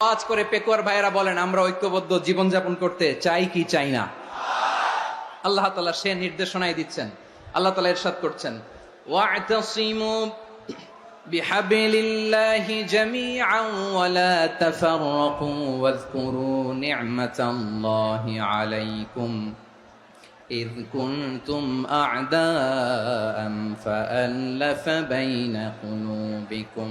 আওয়াজ করে পেকুয়ার ভাইয়েরা বলেন আমরা ঐক্যবদ্ধ জীবনযাপন করতে চাই কি চাই না আল্লাহ তালা সে নির্দেশনাই দিচ্ছেন আল্লাহ তালা এরশাদ করছেন واعتصموا بحبل الله جميعا ولا تفرقوا واذكروا نعمة الله عليكم إذ كنتم أعداء فألف بين قلوبكم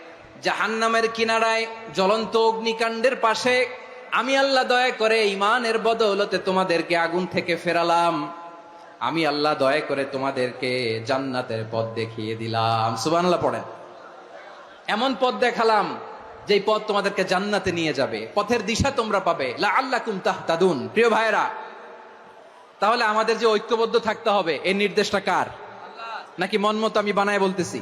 জাহান্নামের কিনারায় জ্বলন্ত অগ্নিকাণ্ডের পাশে আমি আল্লাহ দয়া করে ইমানের বদৌলতে তোমাদেরকে আগুন থেকে ফেরালাম। আমি আল্লাহ দয়া করে তোমাদেরকে জান্নাতের পথ দেখিয়ে দিলাম। সুবহানাল্লাহ পড়েন। এমন পথ দেখালাম, যেই পথ তোমাদেরকে জান্নাতে নিয়ে যাবে। পথের দিশা তোমরা পাবে। আল্লাহ কুম তাহতাদুন। প্রিয় ভাইরা তাহলে আমাদের যে ঐক্যবদ্ধ থাকতে হবে এই নির্দেশটা কার? নাকি মন মতো আমি বানায় বলতেছি?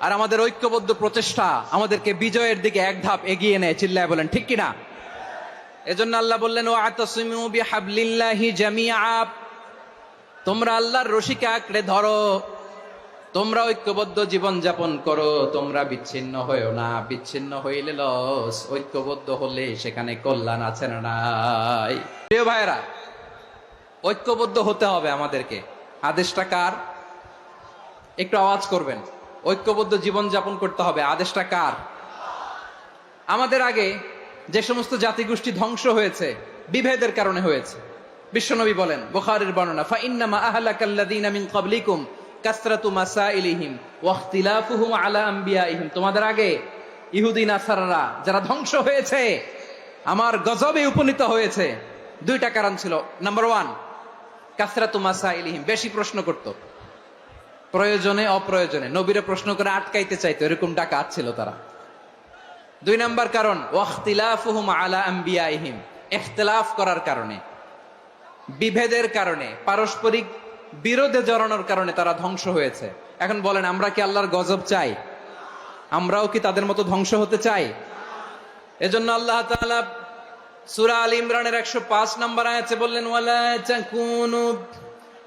আর আমাদের ঐক্যবদ্ধ প্রচেষ্টা আমাদেরকে বিজয়ের দিকে এক ধাপ এগিয়ে নেয়, চিল্লায় বলেন, ঠিক কিনা? এজন্য আল্লাহ বললেন ও আতসিমু তোমরা আল্লাহর রশিকে আঁকড়ে ধরো। তোমরা ঐক্যবদ্ধ জীবন যাপন করো। তোমরা বিচ্ছিন্ন হয়েও না। বিচ্ছিন্ন হইলে লস। ঐক্যবদ্ধ হলে সেখানে কল্যাণ আছে না নাই। প্রিয় ভাইরা ঐক্যবদ্ধ হতে হবে আমাদেরকে। আদেশটা কার? একটু আওয়াজ করবেন। ঐক্যবদ্ধ জীবন যাপন করতে হবে। আদেশটা কার? আমাদের আগে যে সমস্ত জাতিগোষ্ঠী ধ্বংস হয়েছে, বিভেদের কারণে হয়েছে। বিশ্বনবী বলেন, বুখারীর বর্ণনা তোমাদের আগে ইহুদি, নাসারারা যারা ধ্বংস হয়েছে, আমার গজবে উপনীত হয়েছে। দুইটা কারণ ছিল। নাম্বার ওয়ান, কাসরাতু মাসাইলিহিম, বেশি প্রশ্ন করত। প্রয়োজনে, অপ্রয়োজনে। নবীরে প্রশ্ন করে আটকাইতে চাইতো, এরকম ডাকা ছিল তারা। দুই নাম্বার কারণ, ওয়াখতিলাফুহুম আলা করার কারণে। বিভেদের কারণে, পারস্পরিক বিরোধে জড়ানোর কারণে তারা ধ্বংস হয়েছে। এখন বলেন, আমরা কি আল্লাহর গজব চাই? আমরাও কি তাদের মতো ধ্বংস হতে চাই? এজন্য আল্লাহ সূরা আল ইমরানের 105 নম্বর আয়াতে বললেন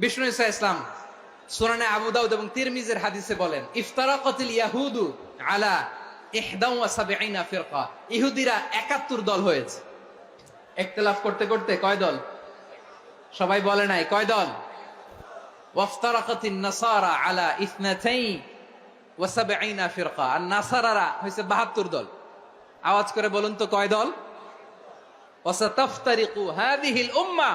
বিষ্ণু ইসা ইসলাম সুনানে আবু দাউদ এবং তিরমিজের হাদিসে বলেন, ইফতারাকাতিল ইয়াহুদু আলা ইহদা ওয়া সাবঈনা ফিরকা। ইহুদিরা 71 দল হয়েছে। ইখতিলাফ করতে করতে কয় দল? সবাই বলে নাই, কয় দল? ওয়াফতারাকাতিন নাসারা আলা ইথনাতাইন ওয়া সাবঈনা ফিরকা। আর নাসারারা হইছে 72 দল। আওয়াজ করে বলুন তো কয় দল? ওয়াসাতাফতারিকু হাদিহিল উম্মাহ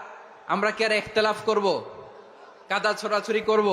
আমরা কি আর একতলাফ করব? কাদা ছোড়াছুরি করব?